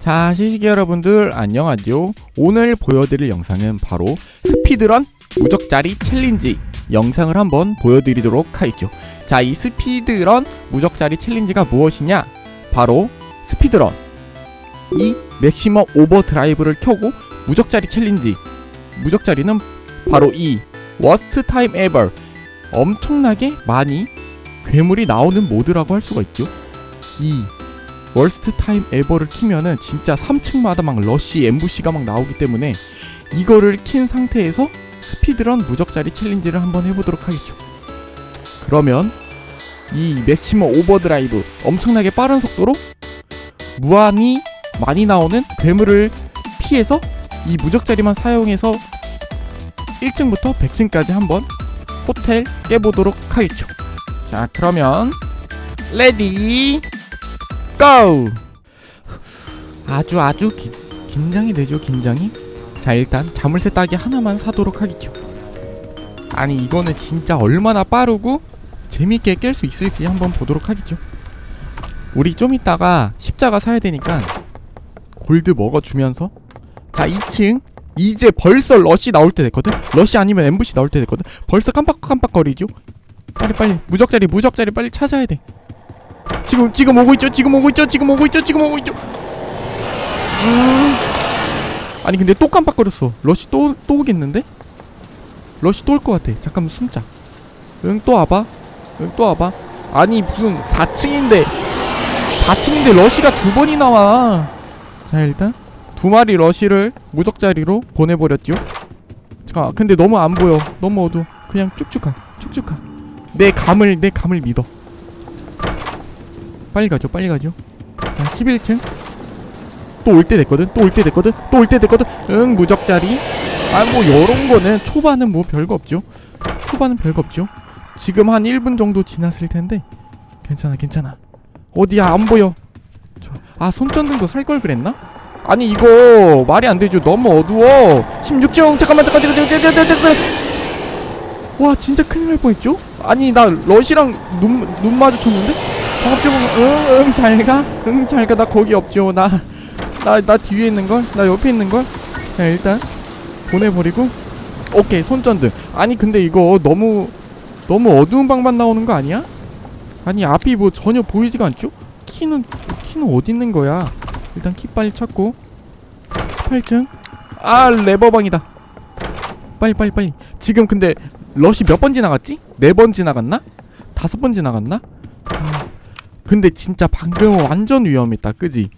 자, 시시기 여러분들 안녕하죠. 오늘 보여드릴 영상은 바로 스피드런 무적자리 챌린지 영상을 한번 보여드리도록 하겠죠. 자, 이 스피드런 무적자리 챌린지가 무엇이냐? 바로 스피드런 이 맥시멈 오버 드라이브를 켜고 무적자리 챌린지 무적자리는 바로 이 워스트 타임 에버 엄청나게 많이 괴물이 나오는 모드라고 할 수가 있죠. 이 월스트 타임 에버를 키면은 진짜 3층마다 막 러쉬 엠부시가 막 나오기 때문에 이거를 킨 상태에서 스피드런 무적자리 챌린지를 한번 해보도록 하겠죠. 그러면 이 맥시멈 오버드라이브 엄청나게 빠른 속도로 무한히 많이 나오는 괴물을 피해서 이 무적자리만 사용해서 1층부터 100층까지 한번 호텔 깨보도록 하겠죠. 자, 그러면 레디 고! 아주 아주 기, 긴장이 되죠, 긴장이. 자, 일단 자물쇠 따기 하나만 사도록 하겠죠. 아니, 이거는 진짜 얼마나 빠르고 재밌게 깰 수 있을지 한번 보도록 하겠죠. 우리 좀 이따가 십자가 사야 되니까 골드 먹어주면서 자 2층 이제 벌써 러시 나올 때 됐거든 러시 아니면 엠부시 나올 때 됐거든 벌써 깜빡깜빡거리죠 빨리 빨리 무적자리 무적자리 빨리 찾아야 돼 지금 지금 오고 있죠? 지금 오고 있죠? 지금 오고 있죠? 지금 오고 있죠? 음. 아니 근데 또 깜빡거렸어. 러시 또또 오겠는데? 러시 또올 것 같아. 잠깐만 숨자. 응 또 와봐. 응 또 와봐. 아니 무슨 4층인데 4층인데 러시가 두 번이 나와. 자 일단 두 마리 러시를 무적자리로 보내버렸죠. 자 근데 너무 안 보여. 너무 어두워. 그냥 쭉쭉 가. 쭉쭉 가내 감을 내 감을 믿어 빨리 가죠 빨리 가죠. 자 11층. 또 올 때 됐거든 또 올 때 됐거든 또 올 때 됐거든. 응 무적자리. 아 뭐 요런 거는 초반은 뭐 별거 없죠. 초반은 별거 없죠. 지금 한 1분 정도 지났을 텐데. 괜찮아 괜찮아. 어디야 안 보여. 저- 아 손전등도 살 걸 그랬나? 아니 이거 말이 안 되죠. 너무 어두워. 16중 잠깐만 잠깐 잠깐 잠깐 잠깐 잠깐 잠깐 와 진짜 큰일 날 뻔했죠? 아니 나 러시랑 눈, 눈 마주쳤는데? 방금 응응 잘 가 응 잘 가 나 거기 없죠 나 나 나 뒤에 있는걸 나 옆에 있는걸 자 일단 보내버리고 오케이 손전등 아니 근데 이거 너무 너무 어두운 방만 나오는 거 아니야? 아니 앞이 뭐 전혀 보이지가 않죠? 키는 키는 어디 있는 거야? 일단 키 빨리 찾고 8층 아 레버방이다 빨리 빨리 빨리 지금 근데 러시 몇 번 지나갔지? 네 번 지나갔나? 다섯 번 지나갔나? 아, 근데 진짜 방금 완전 위험했다 그지?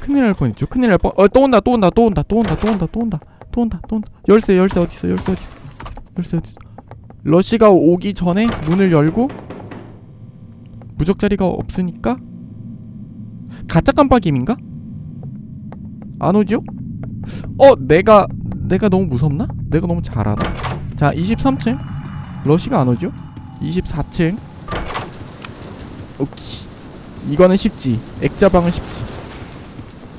큰일 날 뻔했죠 큰일 날 뻔.. 어 또 온다 또 온다 또 온다 또 온다 또 온다 또 온다 또 온다 또 온다 열쇠 열쇠 어딨어 열쇠 어딨어 열쇠 어딨어 러시가 오기 전에 문을 열고 무적자리가 없으니까 가짜 깜빡임인가? 안 오죠? 어 내가 내가 너무 무섭나? 내가 너무 잘하나? 자 23층 러시가 안 오죠? 24층 오케이 이거는 쉽지. 액자방은 쉽지.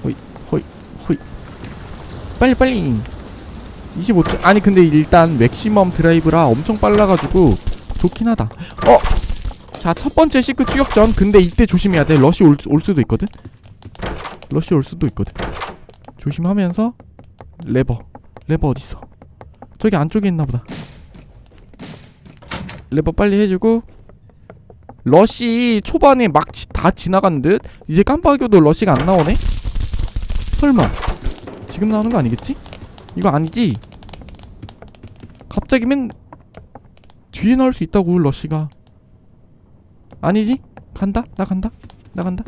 호이 호이 호이. 빨리 빨리. 25층 아니 근데 일단 맥시멈 드라이브라 엄청 빨라가지고 좋긴 하다. 어? 자 첫 번째 시크 추격전. 근데 이때 조심해야 돼. 러시 올, 올 수도 있거든. 러시 올 수도 있거든. 조심하면서 레버. 레버 어딨어? 저기 안쪽에 있나 보다. 레버 빨리 해주고 러시 초반에 막 다 지나간 듯 이제 깜빡여도 러시가 안 나오네 설마 지금 나오는 거 아니겠지? 이거 아니지? 갑자기 맨 뒤에 나올 수 있다고 러시가 아니지? 간다? 나 간다? 나 간다?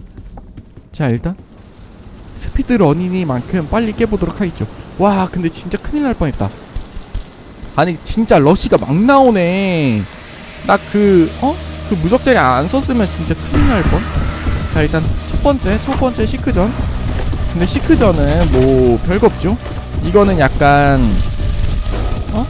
자 일단 스피드 러닝이만큼 빨리 깨보도록 하겠죠 와 근데 진짜 큰일 날 뻔했다 아니 진짜 러시가 막 나오네 나 그 어? 그 무적자리 안 썼으면 진짜 큰일 날 뻔 자 일단 첫 번째 첫 번째 시크전. 근데 시크전은 뭐 별거 없죠? 이거는 약간 어?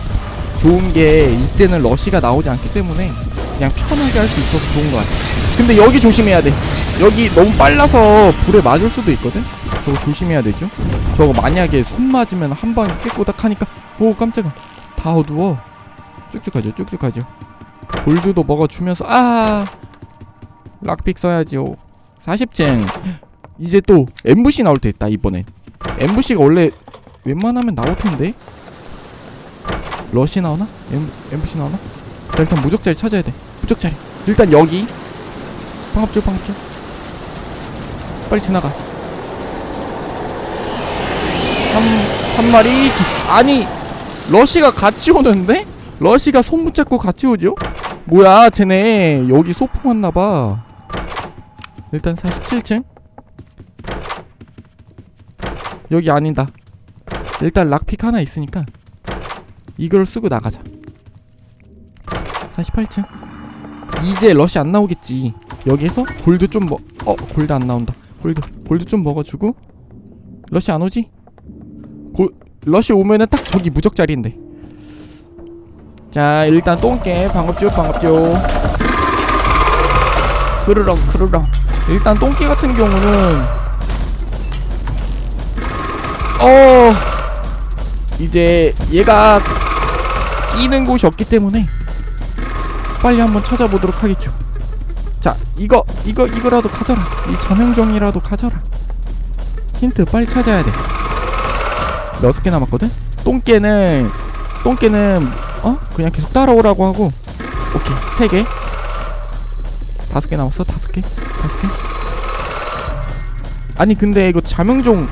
좋은 게 이때는 러시가 나오지 않기 때문에 그냥 편하게 할 수 있어서 좋은 것 같아 근데 여기 조심해야 돼. 여기 너무 빨라서 불에 맞을 수도 있거든? 저거 조심해야 되죠? 저거 만약에 손 맞으면 한 방에 깨꼬닥 하니까 오 깜짝아. 다 어두워. 쭉쭉 가죠 쭉쭉 가죠 골드도 먹어주면서 아! 락픽 써야지요. 40층 이제 또 엠부시 나올 때 있다 이번엔 엠부시가 원래 웬만하면 나올 텐데? 러시 나오나? 엠, 엠부시 나오나? 자 일단 무적자리 찾아야 돼. 무적자리. 일단 여기. 방업죠 방업죠 빨리 지나가. 한, 한 마리? 두, 아니 러시가 같이 오는데? 러시가 손 붙잡고 같이 오죠? 뭐야 쟤네. 여기 소풍 왔나봐. 일단 47층? 여기 아니다. 일단 락픽 하나 있으니까 이걸 쓰고 나가자. 48층? 이제 러시 안 나오겠지. 여기에서 골드 좀 먹.. 어 골드 안 나온다. 골드 골드 좀 먹어주고. 러시 안 오지? 고, 러시 오면은 딱 저기 무적자리인데 자 일단 똥개 반갑죠 반갑죠. 크르렁 크르렁. 일단 똥개 같은 경우는 어 이제 얘가 끼는 곳이 없기 때문에 빨리 한번 찾아보도록 하겠죠. 자 이거 이거 이거라도 가져라. 이 자명종이라도 가져라. 힌트 빨리 찾아야 돼. 여섯 개 남았거든? 똥개는 똥개는 어? 그냥 계속 따라오라고 하고. 오케이. 세 개. 다섯 개 남았어? 다섯 개? 다섯 개? 아니 근데 이거 자명종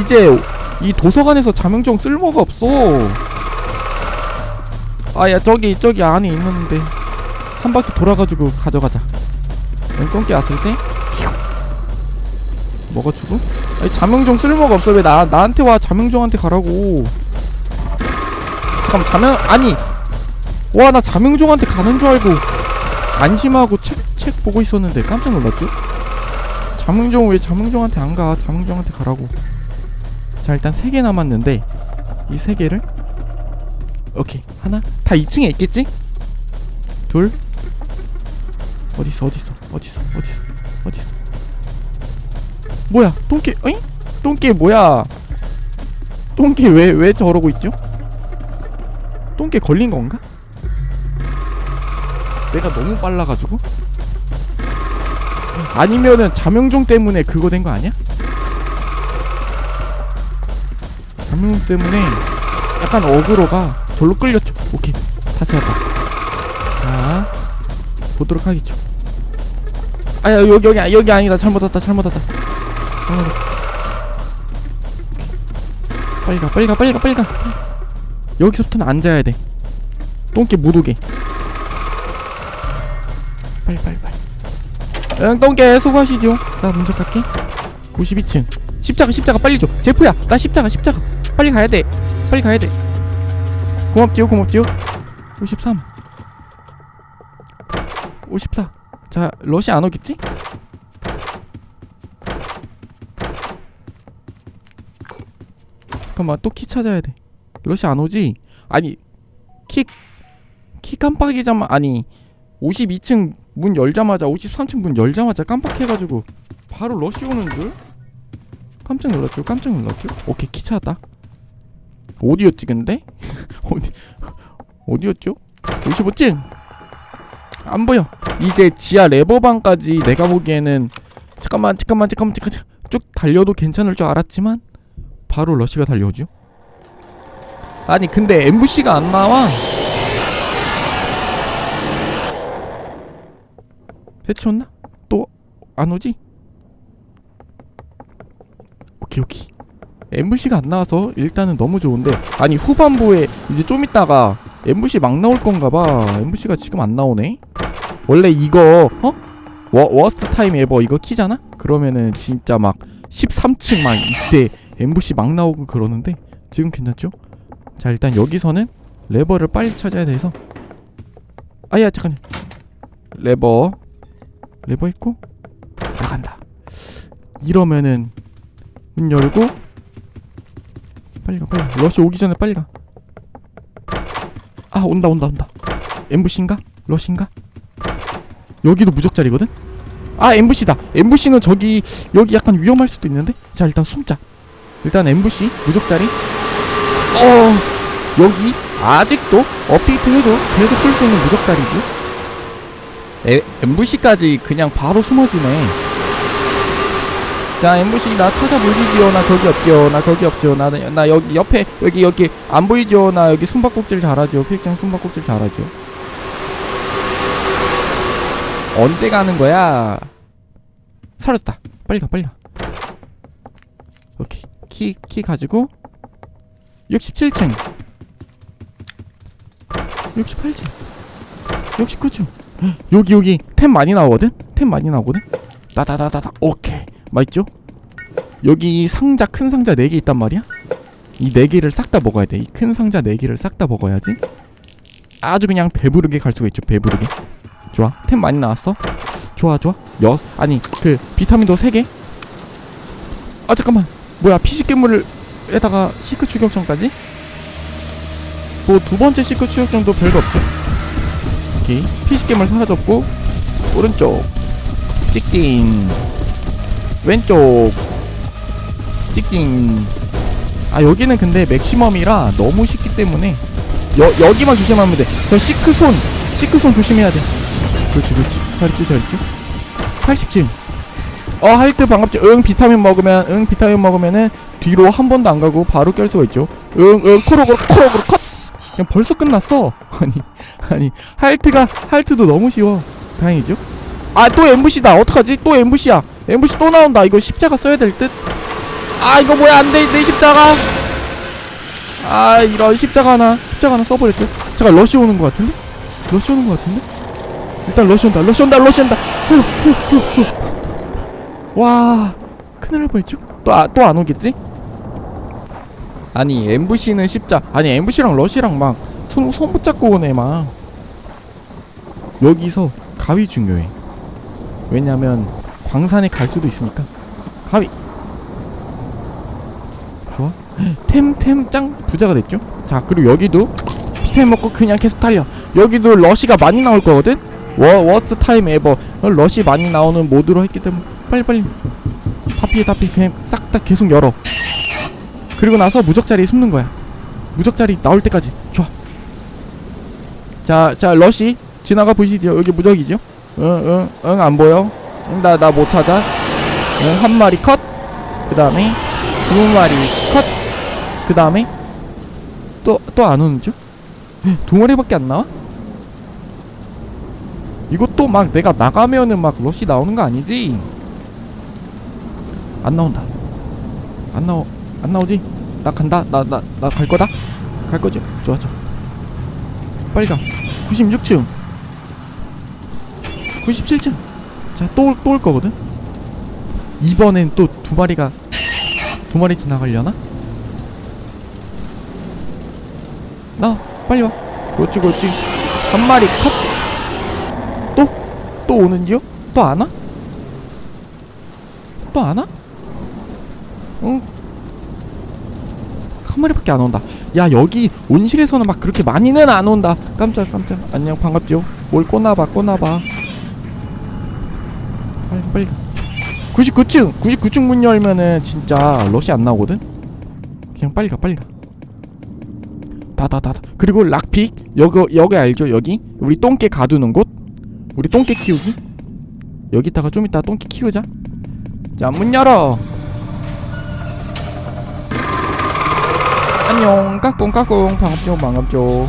이제 이 도서관에서 자명종 쓸모가 없어. 아 야 저기 저기 안에 있는데. 한 바퀴 돌아가지고 가져가자. 똥개 왔을 때? 먹어주고. 아니 자명종 쓸모가 없어. 왜 나 나한테 와. 자명종한테 가라고. 잠깐 자명 아니 와 나 자명종한테 가는 줄 알고 안심하고 책 책 보고 있었는데 깜짝 놀랐죠? 자명종 왜 자명종한테 안 가? 자명종한테 가라고. 자 일단 세개 남았는데 이세 개를 오케이 하나? 다 2층에 있겠지? 둘. 있어 어디 있어 어디 있어. 뭐야 똥개 어잉? 똥개 뭐야? 똥개 왜 왜 저러고 있죠? 똥개 걸린 건가 내가 너무 빨라가지고? 아니면은 자명종 때문에 그거 된 거 아니야? 자명종 때문에 약간 어그로가 절로 끌렸죠. 오케이. 다 찾았다 자 보도록 하겠죠. 아야 여기 여기 여기 아니다. 잘못 왔다 잘못 왔다. 잘못. 빨리 가 빨리 가 빨리 가 빨리 가. 여기서부터는 앉아야 돼. 똥개 못 오게 응 똥개 수고하시죠. 나 먼저 갈게. 92층. 십자가 십자가 빨리 줘. 제프야 나 십자가 십자가. 빨리 가야 돼. 빨리 가야 돼. 고맙지요 고맙지요. 53 54 자, 러시 안 오겠지? 잠깐만, 또 키 찾아야 돼. 러시 안 오지? 아니, 키, 키 깜빡이자마, 아니, 52층 문 열자마자, 53층 문 열자마자 깜빡해가지고, 바로 러시 오는 줄? 깜짝 놀랐죠? 깜짝 놀랐죠? 오케이, 키 찾았다. 어디였지, 근데? 어디, 어디였죠? 55층! 안 보여. 이제 지하 레버방까지 내가 보기에는 잠깐만 잠깐만 잠깐만 잠깐만 쭉 달려도 괜찮을 줄 알았지만 바로 러시가 달려오죠. 아니 근데 MVC가 안 나와. 해치웠나? 또 안 오지? 오케이 오케이. MVC가 안 나와서 일단은 너무 좋은데 아니 후반부에 이제 좀 있다가 MVC 막 나올 건가 봐. MVC가 지금 안 나오네. 원래 이거 어? 워, 워스트 타임 에버 이거 키잖아? 그러면은 진짜 막 13층 막 이때 MVC 막 나오고 그러는데 지금 괜찮죠? 자 일단 여기서는 레버를 빨리 찾아야 돼서 아야 잠깐만 레버 레버 있고 나간다. 이러면은 문 열고 빨리 가 빨리 가. 러시 오기 전에 빨리 가아 온다 온다 온다. 엠부시인가? 러시인가? 여기도 무적자리거든? 아 엠부시다. 엠부시는 저기 여기 약간 위험할 수도 있는데? 자 일단 숨자. 일단 엠부시 무적자리. 어 여기 아직도 업데이트해도 계속 쓸 수 있는 무적자리지 MVC까지 그냥 바로 숨어지네. 자 MVC 나 찾아보시지요 나 거기 없죠 나 거기 없죠 나, 나 여기 옆에 여기 여기 안 보이죠 나 여기 숨바꼭질 잘하죠 피익장 숨바꼭질 잘하죠 언제 가는 거야? 사라졌다. 빨리 가 빨리 가. 오케이. 키, 키 가지고 67층. 68층. 69층. 여기 여기. 템 많이 나오거든? 템 많이 나오거든? 따다다다다 오케이. 맛있죠? 여기 상자 큰 상자 4개 있단 말이야? 이 4개를 싹 다 먹어야 돼이 큰 상자 4개를 싹 다 먹어야지. 아주 그냥 배부르게 갈 수가 있죠 배부르게. 좋아. 템 많이 나왔어? 좋아 좋아. 여 아니 그 비타민도 3개? 아 잠깐만. 뭐야 피식괴물을 에다가 시크 추격전까지? 뭐 두 번째 시크 추격전도 별거 없죠? 특히 PC게임을 사라졌고 오른쪽 찍띵 왼쪽 찍띵 아 여기는 근데 맥시멈이라 너무 쉽기 때문에 여, 여기만 조심하면 돼저 시크손 시크손 조심해야 돼. 그렇지 그렇지. 잘했지 잘했지? 87 어 하이트 반갑지. 응 비타민 먹으면 응 비타민 먹으면은 뒤로 한 번도 안 가고 바로 깰 수가 있죠. 응응 코로그로 코로그로 컷! 그냥 벌써 끝났어. 아니 아니 할트가 할트도 너무 쉬워. 다행이죠? 아 또 엠부시다. 어떡하지? 또 엠부시야. 엠부시 또 나온다. 이거 십자가 써야 될듯아 이거 뭐야. 안돼. 내 십자가. 아 이런 십자가 하나 십자가 하나 써버릴 듯? 잠깐 러시 오는 것 같은데? 러시 오는 것 같은데? 일단 러시 온다. 러시 온다. 러시 온다. 후, 후, 후, 후. 와 큰일 날 뻔했죠? 또, 아, 또 안 오겠지? 아니 MVC는 십자 아니 MVC랑 러시랑 막 손, 손 붙잡고 오네 막. 여기서 가위 중요해. 왜냐면 광산에 갈 수도 있으니까. 가위. 좋아. 템템 짱 부자가 됐죠? 자 그리고 여기도 피템 먹고 그냥 계속 달려. 여기도 러시가 많이 나올 거거든? 워, 워스트 타임 에버. 러시 많이 나오는 모드로 했기 때문에 빨리빨리. 다 피해 다 피해. 그냥 싹 다 계속 열어. 그리고 나서 무적자리에 숨는 거야 무적자리 나올 때까지 좋아 자, 자, 러쉬 지나가 보시죠. 여기 무적이죠? 응, 응, 응, 안 보여. 나, 나 못 찾아. 응, 한 마리 컷. 그 다음에, 두 마리 컷. 그 다음에, 또, 또 안 오는 줄? 두 마리밖에 안 나와? 이것도 막 내가 나가면은 막 러쉬 나오는 거 아니지? 안 나온다. 안 나오, 안 나오지? 나 간다. 나 나 나 갈 거다. 갈 거지? 좋아 좋아. 빨리 가. 96층. 97층. 자또또올 거거든. 이번엔 또 두 마리가 두 마리 지나가려나? 나 빨리 와. 그렇지 그렇지. 한 마리 컷. 또? 또 오는지요? 또 안 와? 또 안 와? 응, 한 마리밖에 안 온다. 야 여기 온실에서는 막 그렇게 많이는 안 온다. 깜짝 깜짝. 안녕 반갑죠 뭘 꽂나봐, 꽂나봐. 빨리 빨리. 가. 99층 99층 문 열면은 진짜 러시 안 나오거든? 그냥 빨리 가 빨리 가. 다다다다. 그리고 락픽 여기 여기 알죠? 여기? 우리 똥개 가두는 곳? 우리 똥개 키우기? 여기다가 좀 이따 똥개 키우자. 자 문 열어. 안녕 까꿍 까꿍 방금쪽 방금쪽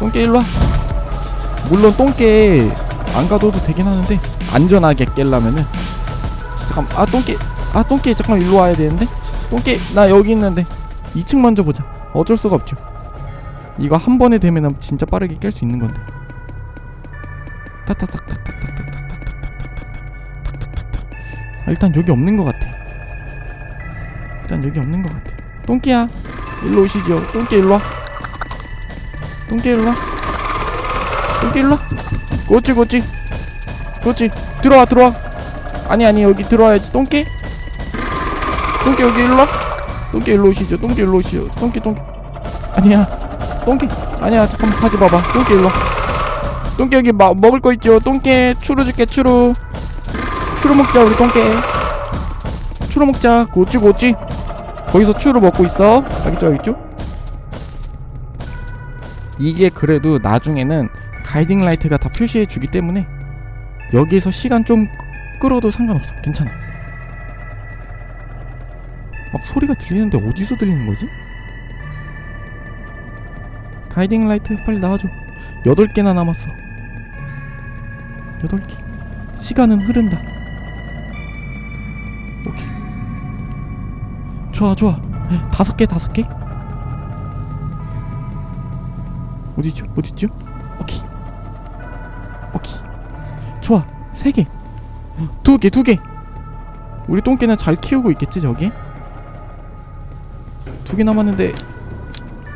똥개 일로와 물론 똥개 안 가둬도 되긴 하는데 안전하게 깰라면은 잠깐 아 똥개 아 똥개 잠깐 일로 와야 되는데 똥개 나 여기 있는데 2층 먼저 보자 어쩔 수가 없죠 이거 한 번에 되면 진짜 빠르게 깰 수 있는 건데 일단 여기 없는 것 같아 일단 여기 없는 것 같아 똥개야 일로 오시죠. 똥개 일로 와. 똥개 일로 와. 똥개 일로 와. 그렇지 그렇지. 들어와 들어와. 아니 아니 여기 들어와야지. 똥개 똥개 여기 일로 와. 똥개 일로 오시죠. 똥개 일로 오시죠. 똥개 똥개 아니야. 똥개 아니야. 잠깐만 가지 봐봐. 똥개 일로 와. 똥개 여기 마, 먹을 거 있죠? 똥개 추루 줄게 추루. 추루 먹자 우리 똥개 추루 먹자. 고치 고치 거기서 추루 먹고 있어 알겠죠 알겠죠 이게 그래도 나중에는 가이딩 라이트가 다 표시해 주기 때문에 여기에서 시간 좀 끌어도 상관없어 괜찮아 막 소리가 들리는데 어디서 들리는 거지? 가이딩 라이트 빨리 나와줘. 여덟 개나 남았어. 여덟 개. 시간은 흐른다. 좋아 좋아. 에, 다섯 개 다섯 개. 어디죠? 어디죠? 오케이. 오케이. 좋아. 세 개. 두 개, 두 개. 우리 똥개는 잘 키우고 있겠지 저기? 두 개 남았는데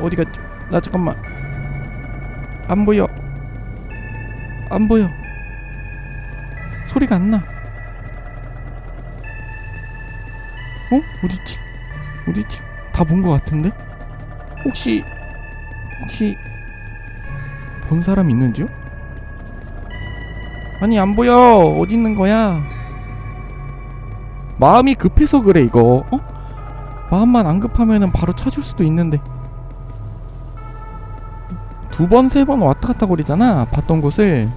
어디 갔지? 나 잠깐만. 안 보여. 안 보여. 소리가 안 나. 어? 어디 있지? 어디 있지? 다 본 것 같은데? 혹시 혹시 본 사람 있는지요? 아니 안 보여. 어디 있는 거야? 마음이 급해서 그래 이거. 어? 마음만 안 급하면은 바로 찾을 수도 있는데. 두 번 세 번 왔다 갔다 거리잖아. 봤던 곳을.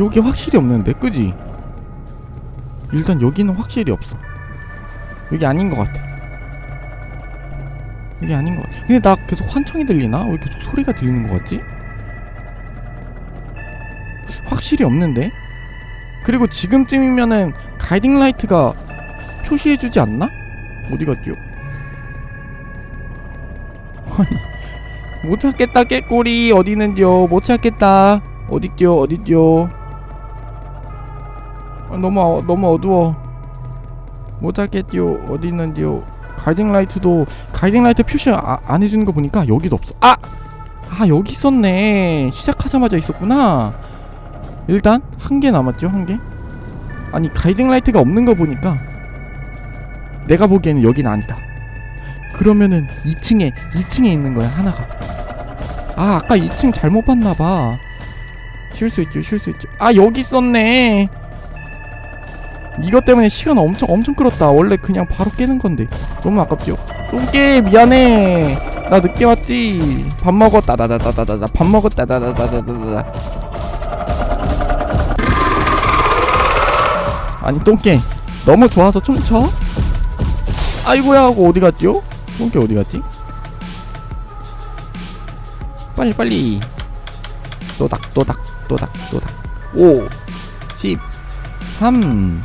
여기 확실히 없는데, 그지? 일단 여기는 확실히 없어. 여기 아닌 것 같아. 여기 아닌 것 같아. 근데 나 계속 환청이 들리나? 왜 계속 소리가 들리는 것 같지? 확실히 없는데? 그리고 지금쯤이면은 가이딩 라이트가 표시해주지 않나? 어디 갔죠? 아니 못 찾겠다 깨꼬리 어디 있는지요 못 찾겠다 어딨죠 어딨죠 아, 너무 어, 너무 어두워. 못 찾겠지요. 어디 있는지요? 가이딩 라이트도 가이딩 라이트 표시 아, 안 해주는 거 보니까 여기도 없어. 아! 아 여기 있었네. 시작하자마자 있었구나. 일단 한 개 남았죠 한 개? 아니 가이딩 라이트가 없는 거 보니까 내가 보기에는 여긴 아니다. 그러면은 2층에 2층에 있는 거야 하나가. 아 아까 2층 잘못 봤나 봐 쉴 수 있죠 쉴 수 있죠. 아 여기 있었네 이것 때문에 시간 엄청 엄청 끌었다. 원래 그냥 바로 깨는 건데. 너무 아깝죠? 똥개 미안해. 나 늦게 왔지. 밥 먹었다 다다다다다다. 밥 먹었다 다다다다다다. 아니 똥개. 너무 좋아서 춤춰? 아이고야 하고 어디 갔죠? 똥개 어디 갔지? 빨리 빨리. 또닥 또닥 또닥 또닥. 5 10 3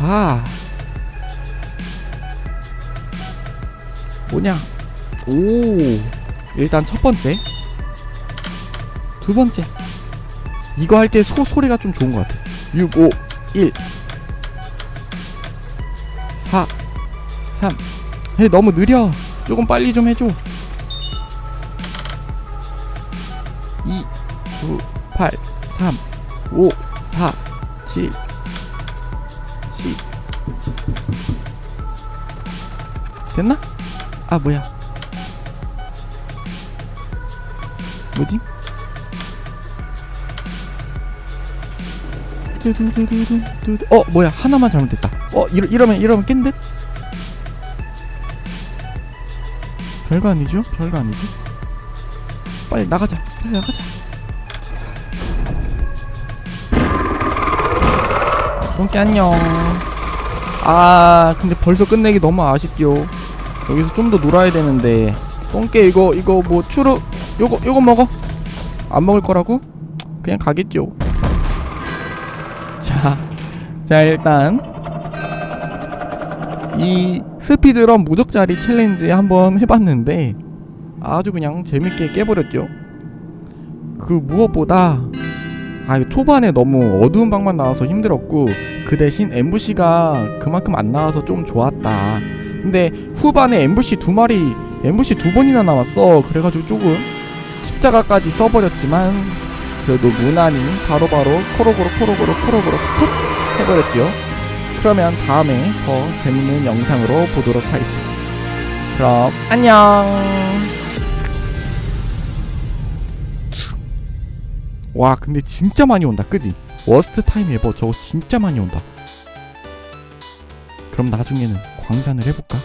4 뭐냐? 오. 일단 첫 번째. 두 번째. 이거 할 때 소 소리가 좀 좋은 것 같아. 6 5 1 4 3해 너무 느려. 조금 빨리 좀 해줘. 2 9 8 3 5 4 7 10 됐나? 아 뭐야 뭐지? 두두두두두두 어 뭐야 하나만 잘못됐다 어 이러, 이러면 이러면 깬 듯? 별거 아니죠? 별거 아니죠? 빨리 나가자 빨리 나가자 똥개 안녕 아 근데 벌써 끝내기 너무 아쉽죠. 여기서 좀 더 놀아야 되는데. 똥개 이거 이거 뭐 추루 요거 요거 먹어. 안 먹을 거라고? 그냥 가겠죠. 자, 자 일단. 이 스피드런 무적자리 챌린지 한번 해봤는데 아주 그냥 재밌게 깨버렸죠. 그 무엇보다 아 초반에 너무 어두운 방만 나와서 힘들었고 그 대신 MVC가 그만큼 안 나와서 좀 좋았다. 근데 후반에 MVC 두 마리 MVC 두 번이나 나왔어. 그래가지고 조금 십자가까지 써버렸지만 그래도 무난히 바로바로 코로고로 코로고로 코로고로 컷 해버렸죠. 그러면 다음에 더 재밌는 영상으로 보도록 하겠습니다. 그럼 안녕. 와 근데 진짜 많이 온다 그지? 워스트 타임 에버 저거 진짜 많이 온다. 그럼 나중에는 광산을 해볼까?